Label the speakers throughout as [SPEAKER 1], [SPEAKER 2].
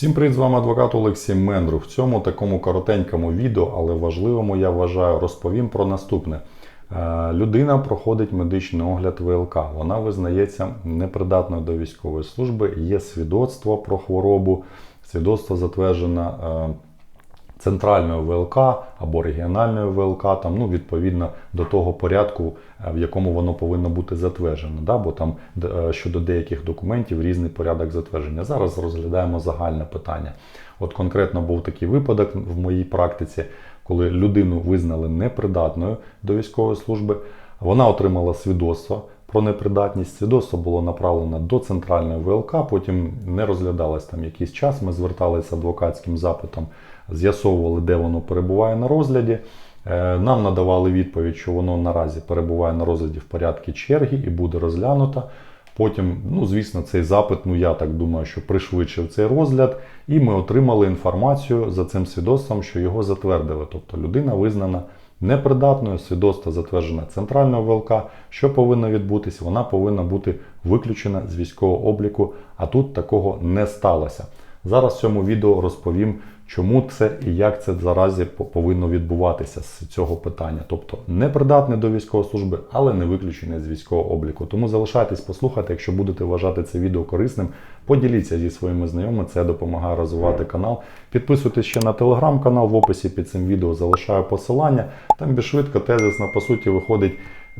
[SPEAKER 1] Всім привіт, з вами адвокат Олексій Мендру. В цьому такому коротенькому відео, але важливому, я вважаю, розповім про наступне. Е, Людина проходить медичний огляд ВЛК. Вона визнається непридатною до військової служби. Є свідоцтво про хворобу, свідоцтво затверджено е, центральною ВЛК або регіональною ВЛК, там, ну, відповідно до того порядку, е, в якому воно повинно бути затверджено. Да? Бо там е, щодо деяких документів різний порядок затвердження. Зараз розглядаємо загальне питання. От конкретно був такий випадок в моїй практиці, коли людину визнали непридатною до військової служби. Вона отримала свідоцтво про непридатність. Свідоцтво було направлено до центральної ВЛК, потім не розглядалось там якийсь час. Ми зверталися адвокатським запитом, з'ясовували, де воно перебуває на розгляді. Е, Нам надавали відповідь, що воно наразі перебуває на розгляді в порядку черги і буде розглянуто. Потім, ну звісно, цей запит, ну я так думаю, що пришвидшив цей розгляд, і ми отримали інформацію за цим свідоцтвом, що його затвердили. Тобто людина визнана непридатною, свідоцтво затверджено центральною ВЛК. Що повинно відбутися? Вона повинна бути виключена з військового обліку, а тут такого не сталося. Зараз в цьому відео розповім, чому це і як це заразі повинно відбуватися з цього питання. Тобто непридатний до військової служби, але не виключений з військового обліку. Тому залишайтесь послухати, якщо будете вважати це відео корисним, поділіться зі своїми знайомими, це допомагає розвивати канал. Підписуйтесь ще на телеграм-канал, в описі під цим відео залишаю посилання. Там більш швидко, тезисно, по суті, виходить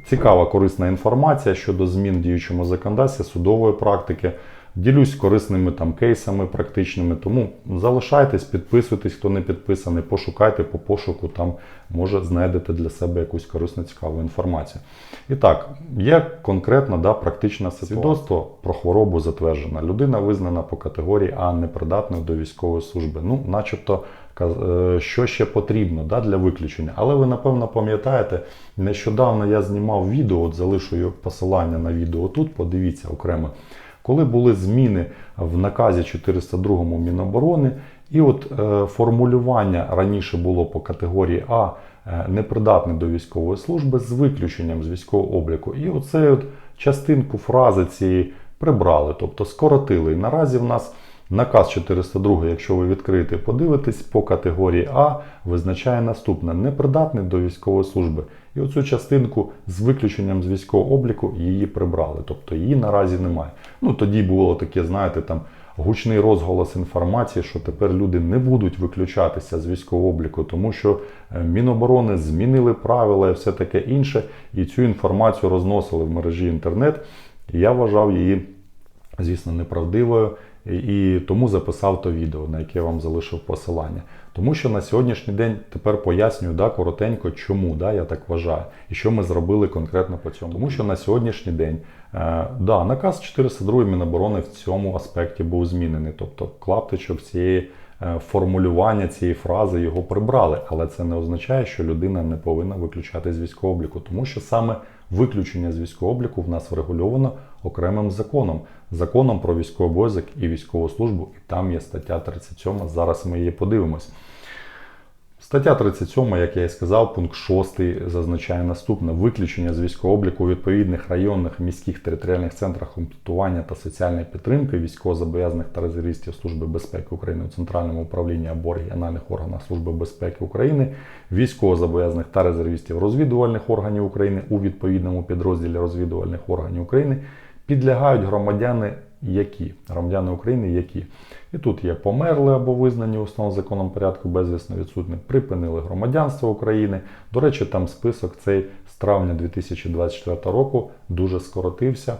[SPEAKER 1] цікава корисна інформація щодо змін в діючому законодавстві, судової практики. Ділюсь корисними там кейсами практичними. Тому залишайтесь, підписуйтесь, хто не підписаний, пошукайте по пошуку, там може знайдете для себе якусь корисну цікаву інформацію. І так, є конкретна да, практична свідоцтво про хворобу затверджена. Людина визнана по категорії А непридатною до військової служби. Ну, начебто, е, що ще потрібно да, для виключення. Але ви напевно пам'ятаєте, нещодавно я знімав відео, от залишу посилання на відео тут, подивіться окремо. Коли були зміни в наказі 402 Міноборони, і от е, формулювання раніше було по категорії А непридатне до військової служби з виключенням з військового обліку. І оце от частинку фрази цієї прибрали, тобто скоротили. І наразі в нас наказ 402, якщо ви відкриєте і подивитесь, по категорії А визначає наступне: непридатний до військової служби. І оцю частинку з виключенням з військового обліку її прибрали. Тобто її наразі немає. Ну тоді було таке, знаєте, там гучний розголос інформації, що тепер люди не будуть виключатися з військового обліку, тому що е, Міноборони змінили правила і все таке інше, і цю інформацію розносили в мережі інтернет. І я вважав її, звісно, неправдивою. І тому записав то відео, на яке я вам залишив посилання. Тому що на сьогоднішній день тепер пояснюю да, коротенько, чому да, я так вважаю, і що ми зробили конкретно по цьому. Тому що на сьогоднішній день е, да, наказ 402 Міноборони в цьому аспекті був змінений. Тобто клаптичок цієї е, формулювання цієї фрази його прибрали, але це не означає, що людина не повинна виключати з військового обліку, тому що саме виключення з військового обліку в нас врегульовано окремим законом, законом про військовий обов'язок і військову службу, і там є стаття 37. Зараз ми її подивимось. Стаття 37, як я і сказав, пункт 6 зазначає наступне: виключення з військового обліку у відповідних районних міських територіальних центрах комплектування та соціальної підтримки військовозобов'язаних та резервістів Служби безпеки України у Центральному управлінні або регіональних органах Служби безпеки України, військовозобов'язаних та резервістів розвідувальних органів України у відповідному підрозділі розвідувальних органів України підлягають громадяни, які громадяни України, які і тут є померли або визнані в основному законом порядку безвісно відсутні, припинили громадянство України. До речі, там список цей з травня 2024 року дуже скоротився.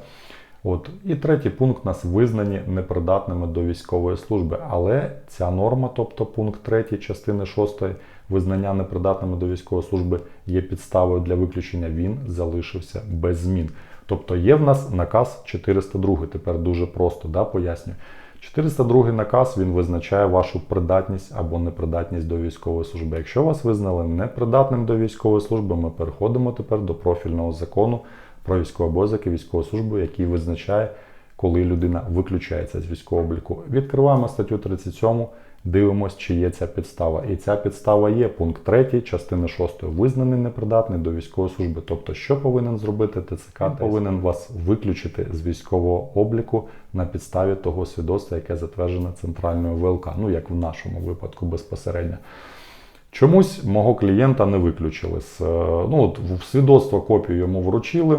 [SPEAKER 1] От і третій пункт нас визнані непридатними до військової служби. Але ця норма, тобто пункт 3 частини 6 визнання непридатними до військової служби, є підставою для виключення. Він залишився без змін. Тобто є в нас наказ 402. Тепер дуже просто да, пояснюю. 402 наказ він визначає вашу придатність або непридатність до військової служби. Якщо вас визнали непридатним до військової служби, ми переходимо тепер до профільного закону про військовий обов'язок і військову службу, який визначає, коли людина виключається з військового обліку. Відкриваємо статтю 37, дивимось, чи є ця підстава. І ця підстава є. Пункт 3 частини 6 визнаний непридатний до військової служби. Тобто, що повинен зробити ТЦК? Повинен вас виключити з військового обліку на підставі того свідоцтва, яке затверджене центральною ВЛК, ну як в нашому випадку безпосередньо. Чомусь мого клієнта не виключили. з, е, Ну, от в свідоцтво копію йому вручили,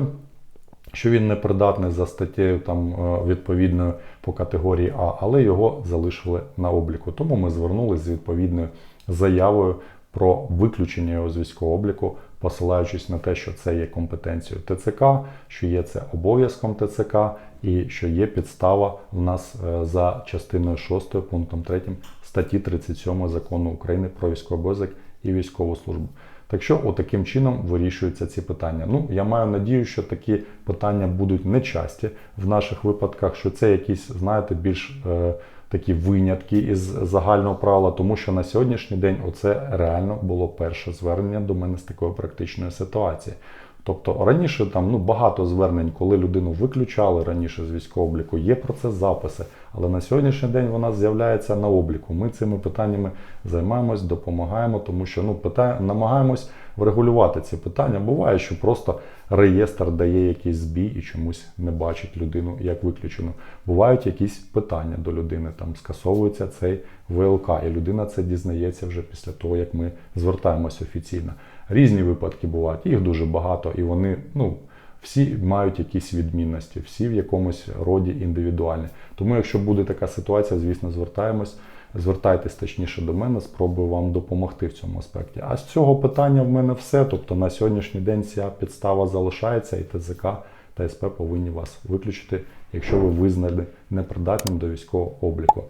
[SPEAKER 1] що він не придатний за статтею там, е, відповідною по категорії А, але його залишили на обліку. Тому ми звернулися з відповідною заявою про виключення його з військового обліку, посилаючись на те, що це є компетенцією ТЦК, що є це обов'язком ТЦК і що є підстава в нас е, за частиною 6 пунктом 3 статті 37 закону України про військовий обов'язок і військову службу. Так що, отаким чином вирішуються ці питання. Ну, я маю надію, що такі питання будуть нечасті в наших випадках, що це якісь, знаєте, більш е, такі винятки із загального правила, тому що на сьогоднішній день оце реально було перше звернення до мене з такої практичної ситуації. Тобто раніше там ну багато звернень, коли людину виключали раніше з військового обліку, є про це записи, але на сьогоднішній день вона з'являється на обліку. Ми цими питаннями займаємось, допомагаємо, тому що ну питання намагаємось врегулювати ці питання. Буває, що просто реєстр дає якийсь збій і чомусь не бачить людину як виключену. Бувають якісь питання до людини, там скасовується цей ВЛК, і людина це дізнається вже після того, як ми звертаємось офіційно. Різні випадки бувають, їх дуже багато, і вони, ну. Всі мають якісь відмінності, всі в якомусь роді індивідуальні. Тому, якщо буде така ситуація, звісно, звертаємось, звертайтесь точніше до мене, спробую вам допомогти в цьому аспекті. А з цього питання в мене все. Тобто на сьогоднішній день ця підстава залишається, і ТЗК та СП повинні вас виключити, якщо ви визнані непридатним до військового обліку.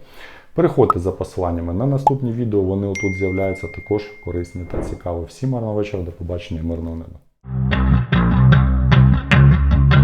[SPEAKER 1] Переходьте за посиланнями на наступні відео. Вони отут з'являються також корисні та цікаві. Всім гарного вечора, до побачення, мирного неба.